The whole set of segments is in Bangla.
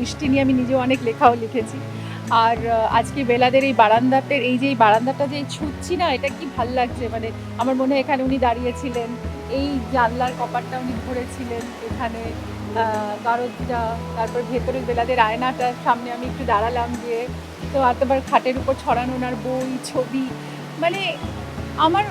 বৃষ্টি নিয়ে আমি নিজেও অনেক লেখাও লিখেছি। আর আজকে বেলাদের এই বারান্দাটের এই যে এই বারান্দাটা যে ছুটছি না, এটা কি ভালো লাগছে? মানে আমার মনে হয় এখানে উনি দাঁড়িয়েছিলেন, এই জানলার কপারটা উনি ধরেছিলেন এখানে গারদটা, তারপর ভেতরের বেলাদের আয়নাটার সামনে আমি একটু দাঁড়ালাম গিয়ে, তো এতবার খাটের উপর ছড়ানো ওনার বই, ছবি মানে আমার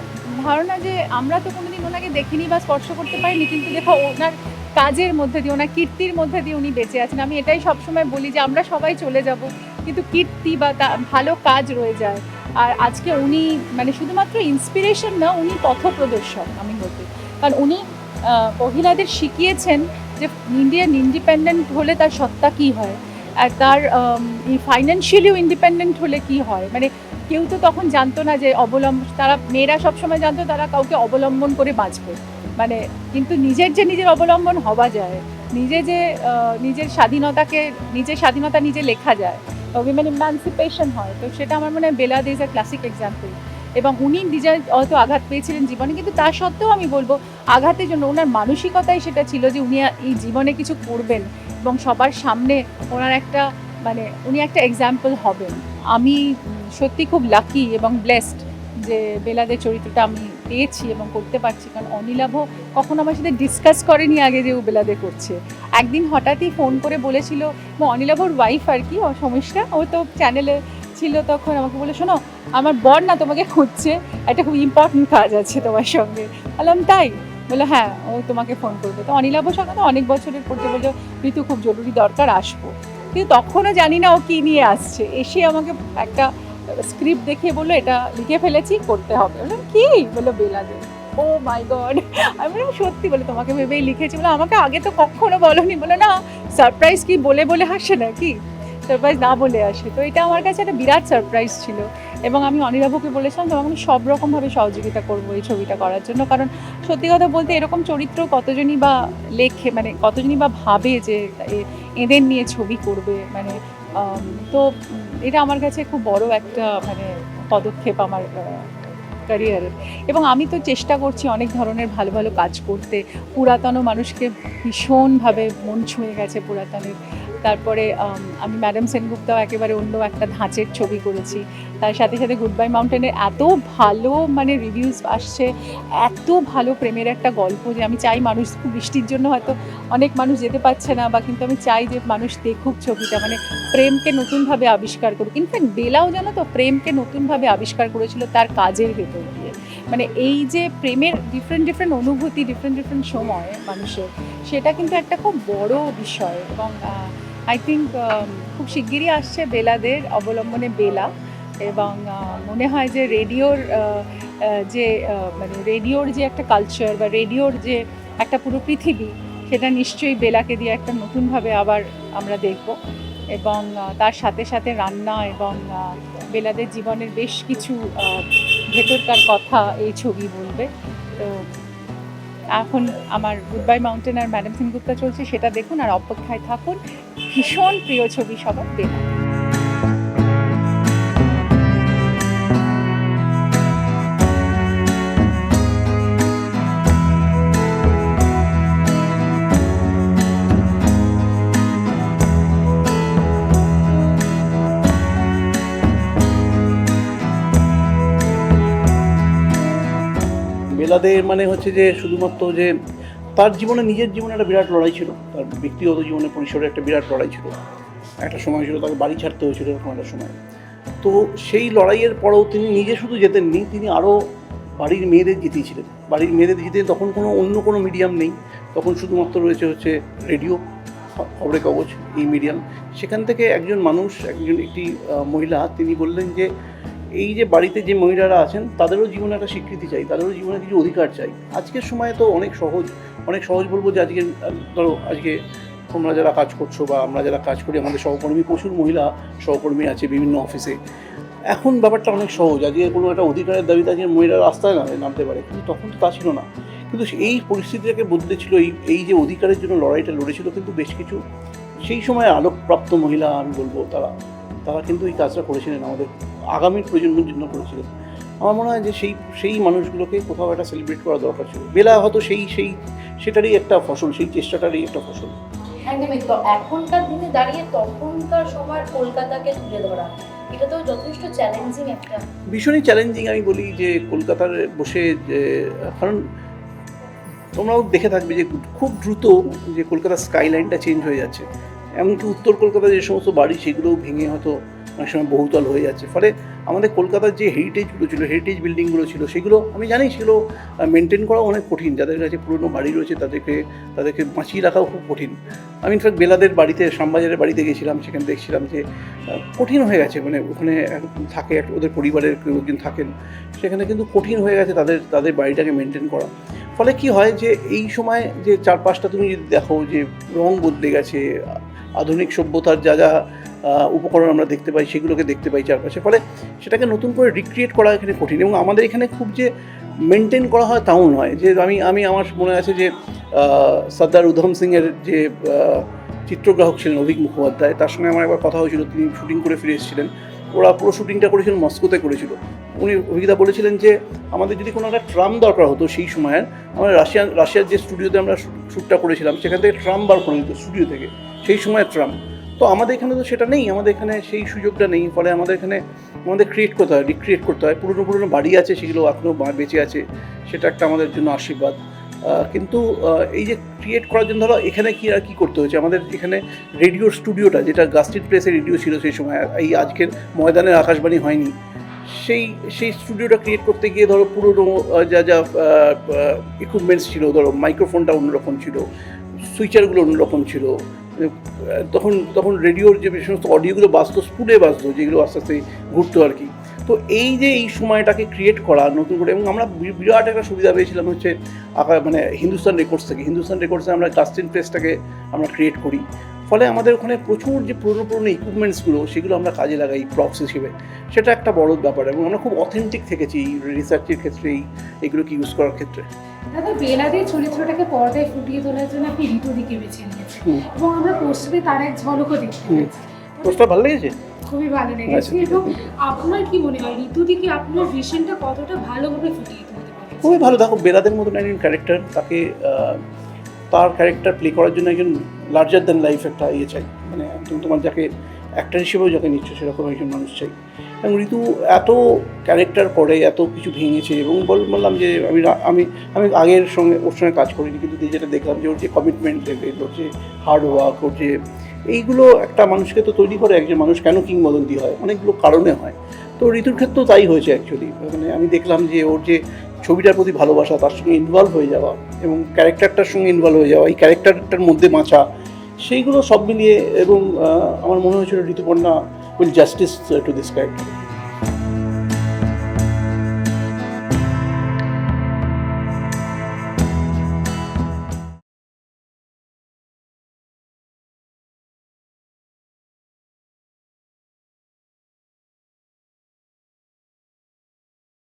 ধারণা যে আমরা তো কোনোদিন ওনাকে দেখিনি বা স্পর্শ করতে পারিনি, কিন্তু দেখো ওনার কাজের মধ্যে দিয়ে, ওনার কীর্তির মধ্যে দিয়ে উনি বেঁচে আছেন। আমি এটাই সবসময় বলি যে, আমরা সবাই চলে যাব, কিন্তু কীর্তি বা ভালো কাজ রয়ে যায়। আর আজকে উনি মানে শুধুমাত্র ইন্সপিরেশন না, উনি পথপ্রদর্শক, আমি বলতে। কারণ উনি মহিলাদের শিখিয়েছেন যে, ইন্ডিয়ান ইন্ডিপেন্ডেন্ট হলে তার সত্তা কী হয়? আর তার ফাইন্যান্সিয়ালিও ইন্ডিপেন্ডেন্ট হলে কি হয়? মানে কেউ তো তখন জানতো না যে অবলম্বন তারা, মেয়েরা সবসময় জানতো তারা কাউকে অবলম্বন করে বাঁচবে। মানে কিন্তু নিজের যে নিজের অবলম্বন হওয়া যায়, নিজে যে নিজের স্বাধীনতাকে, নিজের স্বাধীনতা নিজে লেখা যায়। উইমেন ইমানসিপেশন হয়। তো সেটা আমার মনে হয় বেলাদ ইজ আ ক্লাসিক এক্সাম্পল এবং উনি নিজের হয়তো আঘাত পেয়েছিলেন জীবনে, কিন্তু তা সত্ত্বেও আমি বলব, আঘাতের জন্য ওনার মানসিকতাই সেটা ছিল যে উনি এই জীবনে কিছু করবেন এবং সবার সামনে ওনার একটা মানে উনি একটা এক্সাম্পল হবেন। আমি সত্যি খুব লাকি এবং ব্লেসড যে বেলাদের চরিত্রটা আমি পেয়েছি এবং করতে পারছি, কারণ অনিলাভ কখনো আমার সাথে ডিসকাস করেনি আগে যে উবেলাদে করছে। একদিন হঠাৎই ফোন করে বলেছিল অনিলাভর ওয়াইফ আর কি সমস্যা ও তো চ্যানেলে ছিল তখন, আমাকে বলে শোনো, আমার বর না তোমাকে খুঁজছে, একটা খুব ইম্পর্টেন্ট কাজ আছে তোমার সঙ্গে। বললাম, তাই? বলে হ্যাঁ ও তোমাকে ফোন করবে। তো অনিলাভ সঙ্গে তো অনেক বছরের করতে বলল ঋতু খুব জরুরি দরকার, আসব। কিন্তু তখনও জানি না ও কী নিয়ে আসছে। এসে আমাকে একটা স্ক্রিপ্ট দেখিয়ে বলল, এটা লিখে ফেলেছি, করতে হবে। বললাম, কি? বলল বেলাদে ও মাই গড আমি বললাম, সত্যি? বলে, তোমাকে ভেবেই লিখেছি। বলে আমাকে আগে তো কখনো বলনি। বলে না সারপ্রাইজ কি বলে বলে হাসে নাকি? সারপ্রাইজ না বলে আসে। তো এটা আমার কাছে একটা বিরাট সারপ্রাইজ ছিল এবং আমি অনিরাভকে বলেছিলাম তোমাকে আমি সব রকমভাবে সহযোগিতা করব এই ছবিটা করার জন্য। কারণ সত্যি কথা বলতে এরকম চরিত্র কতজনই বা লেখে মানে কতজনই বা ভাবে যে এদের নিয়ে ছবি করবে মানে তো এটা আমার কাছে খুব বড় একটা মানে পদক্ষেপ আমার ক্যারিয়ারের এবং আমি তো চেষ্টা করছি অনেক ধরনের ভালো ভালো কাজ করতে। পুরাতন মানুষকে ভীষণভাবে মন ছুঁয়ে গেছে পুরাতনের। তারপরে, আমি ম্যাডাম সেনগুপ্তাও একেবারে অন্য একটা ধাঁচের ছবি করেছি। তার সাথে সাথে গুড বাই মাউন্টেনের এত ভালো মানে রিভিউজ আসছে, এত ভালো প্রেমের একটা গল্প যে আমি চাই মানুষ, বৃষ্টির জন্য হয়তো অনেক মানুষ যেতে পারছে না, বা কিন্তু আমি চাই যে মানুষ দেখুক ছবিটা মানে প্রেমকে নতুনভাবে আবিষ্কার করুক। ইনফ্যাক্ট বেলাও জানো তো, প্রেমকে নতুনভাবে আবিষ্কার করেছিল তার কাজের ভেতর দিয়ে। মানে এই যে প্রেমের ডিফারেন্ট ডিফারেন্ট অনুভূতি ডিফারেন্ট ডিফারেন্ট সময় মানুষের, সেটা কিন্তু একটা খুব বড় বিষয় এবং আই থিঙ্ক খুব শিগগিরই আসছে বেলাদের অবলম্বনে বেলা এবং মনে হয় যে রেডিওর যে মানে রেডিওর যে একটা কালচার বা রেডিওর যে একটা পুরো পৃথিবী, সেটা নিশ্চয়ই বেলাকে দিয়ে একটা নতুনভাবে আবার আমরা দেখব। এবং তার সাথে সাথে রান্না এবং বেলাদের জীবনের বেশ কিছু ভেতরকার কথা এই ছবি বলবে। তো এখন আমার গুড বাই মাউন্টেন আর ম্যাডাম সেনগুপ্তা চলছে, সেটা দেখুন আর অপেক্ষায় থাকুন। ভীষণ প্রিয় ছবি সবার বেলা বেলাদের মানে হচ্ছে যে শুধুমাত্র যে তার জীবনে, নিজের জীবনে একটা বিরাট লড়াই ছিল। তার ব্যক্তিগত জীবনে পরিসরে একটা বিরাট লড়াই ছিল। একটা সময় ছিল তাকে বাড়ি ছাড়তে হয়েছিল, এরকম একটা সময়। তো সেই লড়াইয়ের পরেও তিনি নিজে শুধু যেতেননি তিনি আরও বাড়ির মেয়েদের জিতিয়েছিলেন। বাড়ির মেয়েদের জিতে তখন কোনো অন্য কোনো মিডিয়াম নেই। তখন শুধুমাত্র রয়েছে হচ্ছে রেডিও, খবরের কাগজ, এই মিডিয়াম। সেখান থেকে একজন মানুষ, একজন একটি মহিলা, তিনি বললেন যে এই যে বাড়িতে যে মহিলারা আছেন, তাদেরও জীবনে একটা স্বীকৃতি চাই, তাদেরও জীবনে কিছু অধিকার চাই। আজকের সময়ে তো অনেক সহজ অনেক সহজ বলব যে আজকে, ধরো আজকে তোমরা যারা কাজ করছ বা আমরা যারা কাজ করি, আমাদের সহকর্মী প্রচুর মহিলা সহকর্মী আছে বিভিন্ন অফিসে। এখন ব্যাপারটা অনেক সহজ, আজকে কোনো একটা অধিকারের দাবিতে আজকে মহিলা রাস্তায় নামতে পারে, কিন্তু তখন তো তা ছিল না। কিন্তু এই পরিস্থিতিটাকে বদলেছিল এই এই যে অধিকারের জন্য লড়াইটা লড়েছিল কিন্তু বেশ কিছু, সেই সময় আলোকপ্রাপ্ত মহিলা আমি বলব তারা তারা কিন্তু এই কাজটা করেছিলেন আমাদের আগামী প্রজন্মের জন্য করেছিলেন। আমার মনে হয় যে সেই সেই মানুষগুলোকে কোথাও একটা সেলিব্রেট করা দরকার ছিল। বেলা হয়তো সেই সেই সেটারই একটা ফসল সেই চেষ্টাটারই একটা ফসল। একদমই তো এখনকার দিনে দাঁড়িয়ে তখনকার সময় কলকাতাকে তুলে ধরা এটা তো যথেষ্ট চ্যালেঞ্জিং একটা। ভীষণই চ্যালেঞ্জিং আমি বলি যে কলকাতার বসে যে কারণ তোমরাও দেখে থাকবে যে খুব দ্রুত যে কলকাতার স্কাইলাইনটা চেঞ্জ হয়ে যাচ্ছে। এমনকি উত্তর কলকাতার যে সমস্ত বাড়ি, সেগুলোও ভেঙে হয়তো অনেক সময় বহুতল হয়ে যাচ্ছে। ফলে আমাদের কলকাতার যে হেরিটেজগুলো ছিল হেরিটেজ বিল্ডিংগুলো ছিল, সেগুলো আমি জানি সেগুলো মেনটেন করাও অনেক কঠিন। যাদের কাছে পুরনো বাড়ি রয়েছে, তাদেরকে তাদেরকে বাঁচিয়ে রাখাও খুব কঠিন। আমি ইনফ্যাক্ট বেলাদের বাড়িতে, শ্যামবাজারের বাড়িতে গেছিলাম, সেখানে দেখছিলাম যে কঠিন হয়ে গেছে। মানে ওখানে থাকে ওদের পরিবারের কেউ একজন থাকেন, সেখানে কিন্তু কঠিন হয়ে গেছে তাদের তাদের বাড়িটাকে মেনটেন করা। ফলে কি হয় যে, এই সময় যে চারপাশটা তুমি যদি দেখো যে রং বদলে গেছে আধুনিক সভ্যতার যা যা উপকরণ আমরা দেখতে পাই, সেগুলোকে দেখতে পাই চারপাশে। ফলে সেটাকে নতুন করে রিক্রিয়েট করা এখানে কঠিন এবং আমাদের এখানে খুব যে মেনটেন করা হয় তাও নয়। যে আমি আমি আমার মনে আছে যে সর্দার উধম সিংয়ের যে চিত্রগ্রাহক ছিলেন অভিক মুখোপাধ্যায়, তার সঙ্গে আমার একবার কথা হয়েছিল, তিনি শুটিং করে ফিরে এসেছিলেন। ওরা পুরো শুটিংটা করেছিলেন মস্কোতে করেছিল। উনি, অভিজ্ঞতা বলেছিলেন যে, আমাদের যদি কোনো একটা ট্রাম দরকার হতো সেই সময়ের, আমরা রাশিয়ান, রাশিয়ার যে স্টুডিওতে আমরা শ্যুটটা করেছিলাম, সেখান থেকে ট্রাম বার করে দিত স্টুডিও থেকে। সেই সময় ট্রাম তো আমাদের এখানে তো সেটা নেই, আমাদের এখানে সেই সুযোগটা নেই, ফলে আমাদের এখানে আমাদের ক্রিয়েট করতে হয় রিক্রিয়েট করতে হয়। পুরনো পুরনো বাড়ি আছে সেগুলো এখনও বেঁচে আছে, সেটা একটা আমাদের জন্য আশীর্বাদ। কিন্তু এই যে ক্রিয়েট করার জন্য ধরো এখানে কি আর কি করতে হয়েছে? আমাদের এখানে রেডিওর স্টুডিওটা যেটা গাস্টিন প্রেসের রেডিও ছিল সেই সময় এই আজকের ময়দানের আকাশবাণী হয়নি। সেই সেই স্টুডিওটা ক্রিয়েট করতে গিয়ে ধরো পুরনো যা যা ইকুইপমেন্টস ছিল, ধরো মাইক্রোফোনটা অন্যরকম ছিল সুইচারগুলো অন্যরকম ছিল তখন তখন রেডিওর যে সমস্ত অডিওগুলো বাজতো, স্পুডে বাজতো, যেগুলো আস্তে আস্তে ঘুরতো আর কি। তো এই যে এই সময়টাকে ক্রিয়েট করা নতুন করে, এবং আমরা বিরাট একটা সুবিধা পেয়েছিলাম হচ্ছে মানে হিন্দুস্তান রেকর্ডস থেকে। হিন্দুস্তান রেকর্ডসে আমরা কাস্টিন প্রেসটাকে আমরা ক্রিয়েট করি। ফলে আমাদের ওখানে প্রচুর যে পুরনো পুরনো ইকুইপমেন্টসগুলো সেগুলো আমরা কাজে লাগাই প্রপস হিসেবে। সেটা একটা বড় ব্যাপার, এবং আমরা খুব অথেন্টিক থেকেছি রিসার্চের ক্ষেত্রে, এই, এগুলোকে ইউজ করার ক্ষেত্রে। দাদা বেলাদের চরিত্রটাকে পর্দায় ফুটিয়ে তোলার জন্য আপনি ঋতুদিকে বেছে নিয়েছেন। এবং আমরা পোস্টারে তার এক ঝলকও দেখতে। পেয়েছি। ভালো লেগেছে? খুবই ভালো আচ্ছা, লেগেছে এবং আপনার কি মনে হয় ঋতুদিকে আপনার ভিশনটা কতটা ভালোভাবে ফুটিয়ে তুলতে পারে? খুবই ভালো। দেখো বেলাদের মতন একজন ক্যারেক্টার তাকে তার ক্যারেক্টার প্লে করার জন্য একজন লার্জার দ্যান লাইফ একটা ইয়ে চাই। মানে একদম তোমার যাকে অ্যাক্টার হিসেবেও যাকে নিচ্ছ সেরকম একজন মানুষ চাই। এবং ঋতু এত ক্যারেক্টার করে, এত কিছু ভেঙেছে এবং বল, বললাম যে আমি আমি আমি আগের সঙ্গে ওর সঙ্গে কাজ করিনি, কিন্তু যেটা দেখলাম যে ওর যে কমিটমেন্ট ওর যে হার্ড ওয়ার্ক ওর যে এইগুলো একটা মানুষকে তো তৈরি করে, একজন মানুষ কেন কিংবদন্তি হয়? অনেকগুলো কারণে হয়। তো ঋতুর ক্ষেত্রেও তাই হয়েছে অ্যাকচুয়ালি মানে আমি দেখলাম যে ওর যে ছবিটার প্রতি ভালোবাসা, তার সঙ্গে ইনভলভ হয়ে যাওয়া এবং ক্যারেক্টারটার সঙ্গে ইনভলভ হয়ে যাওয়া, এই ক্যারেক্টারটার মধ্যে বাঁচা সেইগুলো সব মিলিয়ে এবং আমার মনে হয়েছিল Rituparna will justice to this character